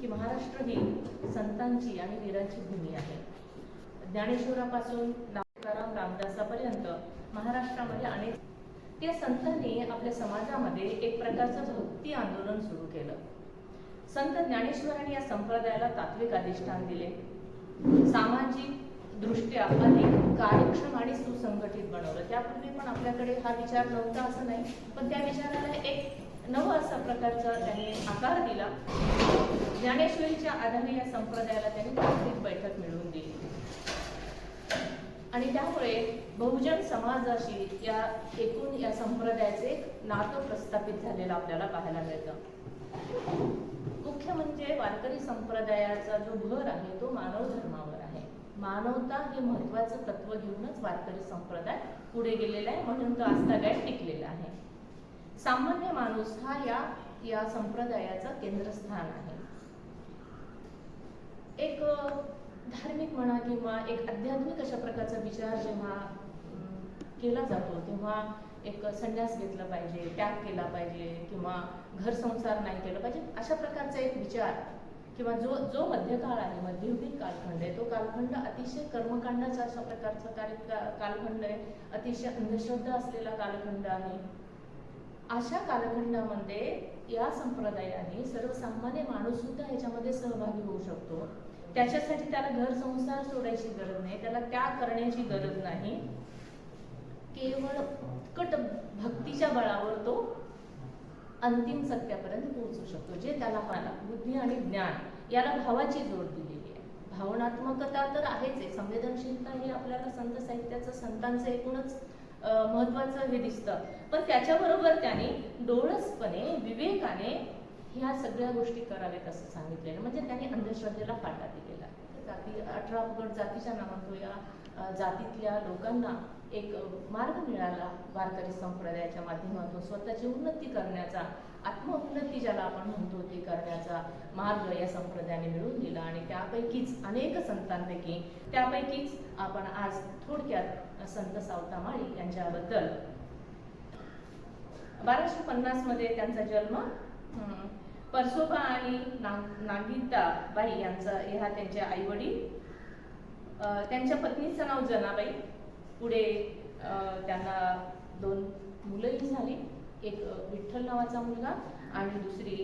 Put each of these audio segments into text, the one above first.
की महाराष्ट्र ही संतांची आणि वीरांची भूमी आहे. ज्ञानेश्वरापासून तुकाराम रामदासापर्यंत महाराष्ट्रामध्ये अनेक त्या संतांनी आपल्या समाजामध्ये एक प्रकारचं भक्ती आंदोलन सुरू केलं. संत ज्ञानेश्वरांनी या संप्रदायाला तात्विक अधिष्ठान दिले. सामाजिक दृष्ट्या अधिक कार्यक्षम आणि सुसंघटित बनवलं. त्यापूर्वी पण आपल्याकडे हा विचार नव्हता असं नाही पण त्या विचाराला एक नवं असा प्रकारचा त्यांनी आकार दिला. ज्ञानेश्वरीच्या आधारे या संप्रदायाला त्यांनी बैठक मिळवून दिली. आणि त्यामुळे बहुजन समाजाशी या एकूण या संप्रदायाचे नातं प्रस्थापित झालेलं आपल्याला पाहायला मिळतं. मुख्य म्हणजे वारकरी संप्रदायाचा जो भर आहे तो मानव धर्मावर आहे. मानवता हे महत्वाचं तत्व घेऊनच वारकरी संप्रदाय पुढे गेलेला आहे म्हणून तो आजतागायत टिकलेला आहे. सामान्य माणूस हा या या संप्रदायाचं केंद्रस्थान आहे. एक धार्मिक म्हणा किंवा एक आध्यात्मिक अशा प्रकारचा विचार जेव्हा केला जातो तेव्हा एक संन्यास घेतला पाहिजे त्याग केला पाहिजे किंवा घर संसार नाही केलं पाहिजे अशा प्रकारचा एक विचार किंवा जो जो मध्यकाळ आहे मध्ययुगीन कालखंड आहे तो कालखंड अतिशय कर्मकांडाचा अशा प्रकारचा कार्य कालखंड आहे अतिशय अंधश्रद्धा असलेला कालखंड आहे. अशा कालखंडामध्ये या संप्रदायाने सर्वसामान्य माणूस सुद्धा याच्यामध्ये सहभागी होऊ शकतो. त्याच्यासाठी त्याला घर संसार सोडायची गरज नाही त्याला त्याग करण्याची गरज नाही. केवळ कट भक्तीच्या बळावर तो अंतिम सत्यापर्यंत पोहोचू शकतो जे त्याला मला बुद्धी आणि ज्ञान याला भावाची जोड दिलेली आहे. भावनात्मकता तर आहेच आहे संवेदनशीलता ही आपल्याला संत साहित्याचं संतांचं एकूणच महत्वाचं हे दिसतं. पण त्याच्याबरोबर त्याने डोळसपणे विवेकाने ह्या सगळ्या गोष्टी कराव्यात असं सांगितलेलं. म्हणजे त्याने अंधश्रद्धेला फाटा दिलेला. जाती अठरा पगड जातीच्या नावातो या जातीतल्या लोकांना एक मार्ग मिळाला वारकरी संप्रदायाच्या माध्यमातून स्वतःची उन्नती करण्याचा आत्मउन्नती ज्याला आपण म्हणतो ते करण्याचा मार्ग या संप्रदायाने मिळवून दिला आणि त्यापैकीच अनेक संतांपैकी त्यापैकीच आपण आज थोडक्यात संत सावतामाळी यांच्याबद्दल. बाराशे पन्नासमध्ये त्यांचा जन्म परसोबा आणि नाग नागिता बाई यांचा ह्या त्यांच्या आईवडील त्यांच्या पत्नीचं नाव जनाबाई पुढे त्यांना दोन मुलंही झाली. एक विठ्ठल नावाचा मुलगा आणि दुसरी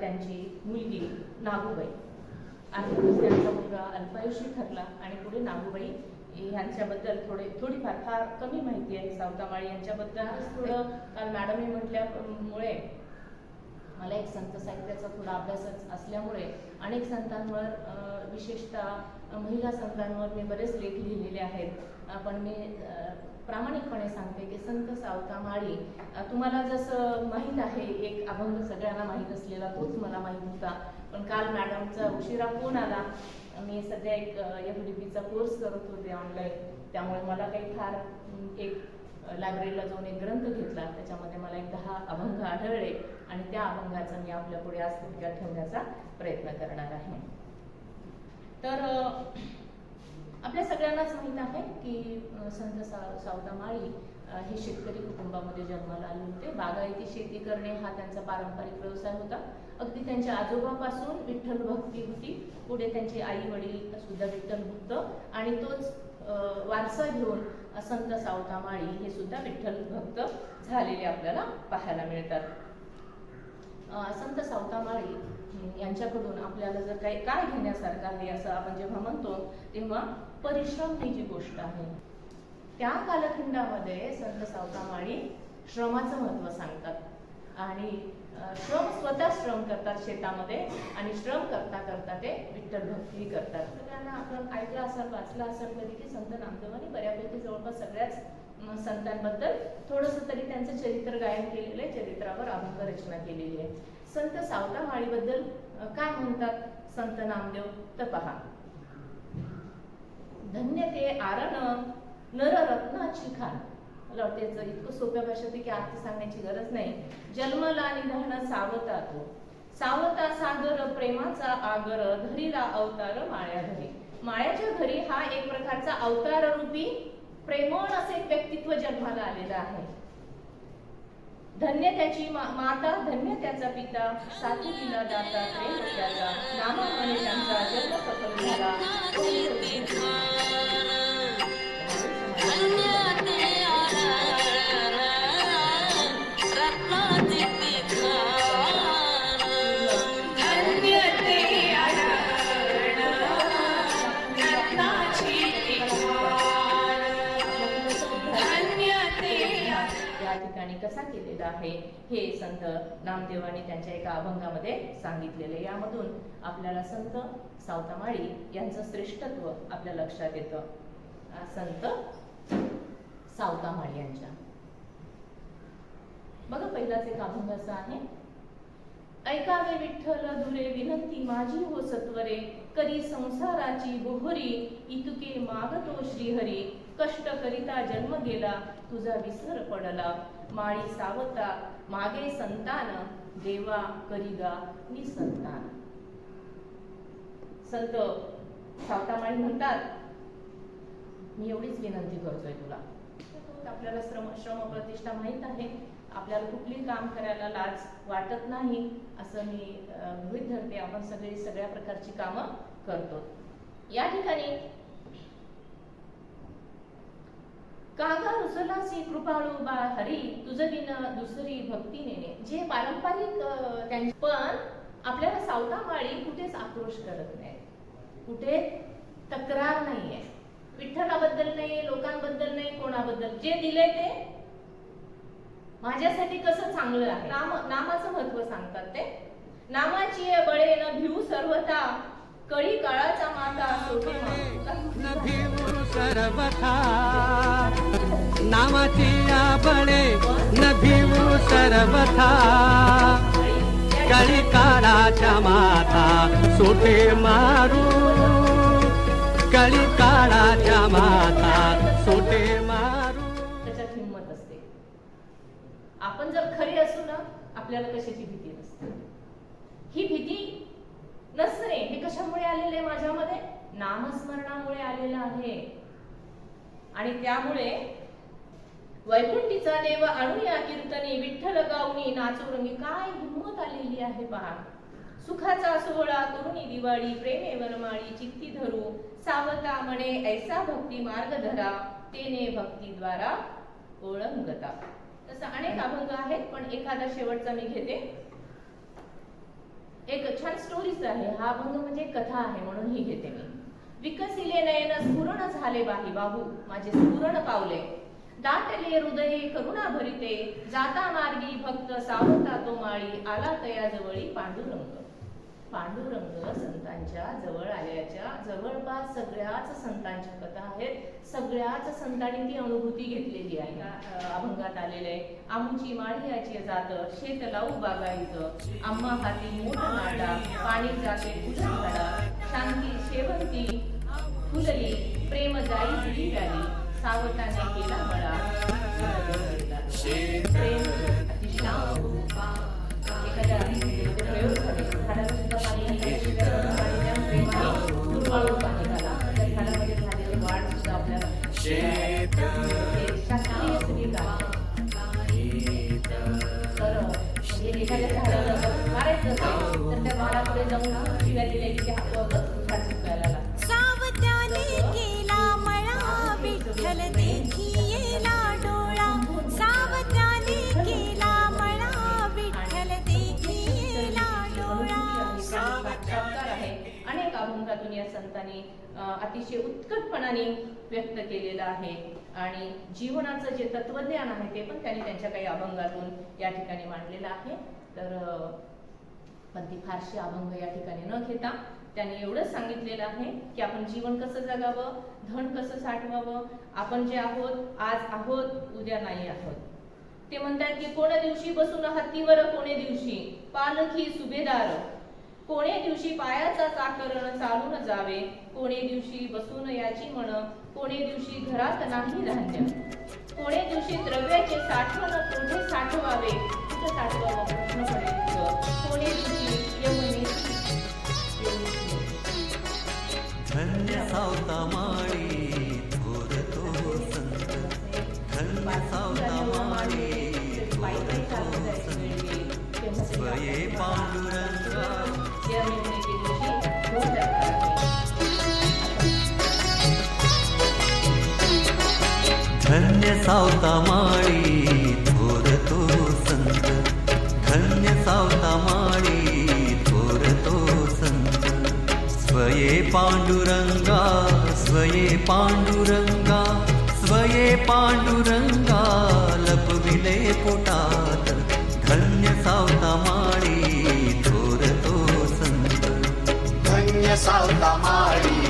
त्यांची मुलगी नागूबाई. आणि त्यांचा मुलगा अल्पायुषी ठरला आणि पुढे नागूबाई. ह्यांच्याबद्दल थोडे थोडीफार फार कमी माहिती आहे सावतामाळी यांच्याबद्दल. थोडं काल मॅडमने म्हटल्यामुळे मला एक संत साहित्याचा थोडा अभ्यासच असल्यामुळे अनेक संतांवर विशेषतः महिला संतांवर मी बरेच लेख लिहिलेले आहेत. पण मी प्रामाणिकपणे सांगते की संत सावता माळी तुम्हाला जसं माहीत आहे एक अभंग सगळ्यांना माहीत असलेला तोच मला माहीत होता. पण काल मॅडमचा उशिरा फोन आला. मी सध्या एक एफ डी पीचा कोर्स करत होते ऑनलाईन. त्यामुळे मला काही फार एक लायब्ररीला जाऊन एक ग्रंथ घेतला. त्याच्यामध्ये मला एक दहा अभंग आढळले आणि त्या अभंगाचा मी आपल्या पुढे आज ठेवण्याचा प्रयत्न करणार आहे. तर आपल्या सगळ्यांनाच माहीत आहे की संत सा सावतामाळी हे शेतकरी कुटुंबामध्ये जन्माला आले होते. बागायती शेती करणे हा त्यांचा पारंपरिक व्यवसाय होता. अगदी त्यांच्या आजोबापासून विठ्ठल भक्ती होती. पुढे त्यांचे आई वडील सुद्धा विठ्ठल भक्त आणि तोच वारसा घेऊन संत सावतामाळी हे सुद्धा विठ्ठल भक्त झालेले आपल्याला पाहायला मिळतात. संत सावतामाळी यांच्याकडून आपल्याला जर काही काय घेण्यासारखं आहे असं आपण जेव्हा म्हणतो तेव्हा परिश्रम ही जी गोष्ट आहे त्या कालखंडामध्ये संत सावतामाळी श्रमाचं महत्त्व सांगतात. आणि श्रम स्वतः श्रम करतात शेतामध्ये आणि श्रम करता करता ते विठ्ठल भक्ती करतात. सगळ्यांना आपण ऐकलं असाल वाचलं असाल कधी की संत नामदेवांनी बऱ्यापैकी जवळपास सगळ्याच संतांबद्दल थोडंसं तरी त्यांचं चरित्र गायन केलेलं आहे चरित्रावर अभंग रचना केलेली आहे. संत सावतामाळीबद्दल काय म्हणतात? संत नामदेव तर पहा. धन्य ते आरण नररत्नाची खान. मला वाटतं याचं इतकं सोप्या भाषेत की अर्थ सांगण्याची गरज नाही. जन्मला निधन सावता तो. सावता सागर प्रेमाचा आगर धरीला अवतार माळ्या घरी. माळ्याच्या घरी हा एक प्रकारचा अवतार रूपी प्रेमळ असे व्यक्तित्व जन्माला आलेलं आहे. धन्य त्याची मा- माता धन्य त्याचा पिता साथी तिला दाता प्रेम त्याचा नामाने त्यांचा जन्म सफल झाला. ठिकाणी कसा केलेला आहे हे संत नामदेवाने त्यांच्या एका अभंगामध्ये सांगितलेले यामधून आपल्याला संत सावतामाळी यांचं श्रेष्ठत्व आपल्या लक्षात येतं. संत सावतामाळी यांच्या. बघा पहिलाच एक अभंग असा आहे. ऐकावे विठ्ठल दुरे विनंती माझी हो सत्वरे करी संसाराची बोहरी इतुके मागतो श्रीहरी. कष्ट करिता जन्म गेला तुझा विसर पडला. माळी सावता मागे संतान देवा करिगा निसंतान. संत सावतामाळी म्हणतात मी एवढीच विनंती करतोय तुला. आपल्याला श्रम श्रम प्रतिष्ठा माहीत आहे. आपल्याला कुठली काम करायला लाज वाटत नाही असं मी गृहित धरते. आपण सगळी सगळ्या प्रकारची कामं करतो. या ठिकाणी कागा रुसलासी कृपाळू बा हरी तुझं दुसरी भक्ती नेणे. जे पारंपरिक त्यांचे पण आपल्याला सावतामाळी कुठेच आक्रोश करत नाही कुठे तक्रार नाहीये. विठ्ठलाबद्दल नाही लोकांबद्दल नाही कोणाबद्दल. जे दिले ते माझ्यासाठी कसं चांगलं आहे? नाम नामाचं महत्त्व सांगतात ते. नामाची बळे न भिऊ सर्वथा. कळी काळाचा माता माता. सर्वथा नामाची बळे न भिवू सर्वथा. कळी काळाच्या माथा सोटे मारू. कळी काळाच्या माथा सोटे मारू. त्याच्यात हिंमत असते. आपण जर खरी असू ना आपल्याला कशाची भीती नसते. ही भीती नसणे हे कशामुळे आलेले? आहे माझ्यामध्ये नामस्मरणामुळे आलेलं आहे. आणि त्यामुळे वैकुंठीचा देव आणूया कीर्तनी विठ्ठल गावनी नाचोरंगी काय हिंमत आलेली आहे पहा सुखाचा सोहळा करुणी दिवाळी प्रेमे वनमाळी चित्ती धरू सावता म्हणे ऐसा भक्ती मार्ग धरा तेने भक्ती द्वारा ओळंगता. तसं अनेक अभंग आहेत पण एखादा शेवटचा मी घेते. एक छान स्टोरीज आहे. हा अभंग म्हणजे कथा आहे म्हणून ही घेते मी. विकसिले नयन स्फुरण झाले बाही बाहू. माझे स्फुरण पावले. दाटले हृदये करुणा भरिते. जाता मार्गी भक्त सावता तो माळी. आला तया जवळी पांडुरंग. पांडुरंग संतांच्या जवळ आल्याच्या जवळपास सगळ्याच संतांच्या कथा आहेत. सगळ्याच संतांनी ती अनुभूती घेतलेली आहे. अभंगात आलेले आहे. आमची माळी जात शेत लावू बागायत आम्हा हाती मोठ नाडा पाणी जाते झाडा शांती शेवंती फुलली प्रेम जाई जुली व्याली सावताने केला मळा. प्रेम अतिश्याम एखाद्या तर त्या जाऊन शिव्या दिल्या की ते झाड सुकायला सावत्याने केला मळा विठ्ठल डोळा. सावत्याने केला मळा विठ्ठल देखी डोळा. आहे. अनेक अभंगातून या संतांनी अतिशय उत्कटपणाने व्यक्त केलेलं आहे. आणि जीवनाचं जे तत्वज्ञान आहे ते पण त्यांनी त्यांच्या काही अभंगातून या ठिकाणी मांडलेलं आहे. तर पण ती फारशी अभंग या ठिकाणी न घेता त्यांनी एवढंच सांगितलेलं आहे की आपण जीवन कसं जगावं धन कसं साठवावं आपण जे आहोत आज आहोत उद्या नाही आहोत. ते म्हणतात की कोण दिवशी बसून हत्तीवर कोणे दिवशी पालखी सुभेदार. कोणे दिवशी पायाचा चाकरण चालून जावे कोणे दिवशी बसून याची म्हण कोणे दिवशी घरात नाही धान्य कोणे दिवशी द्रव्याचे साठवण कोठे साठवावे? धन्य सावता माळी थोर तो संत. धन्य सावता माळी थोर तो संत. स्वये धन्य सावता माळी माळी थोरतो संत. स्वये पांडुरंगा स्वये पांडुरंगा स्वये पांडुरंगा लपविले पोटात. धन्य सावता माळी थोर संत. धन्य सावता माळी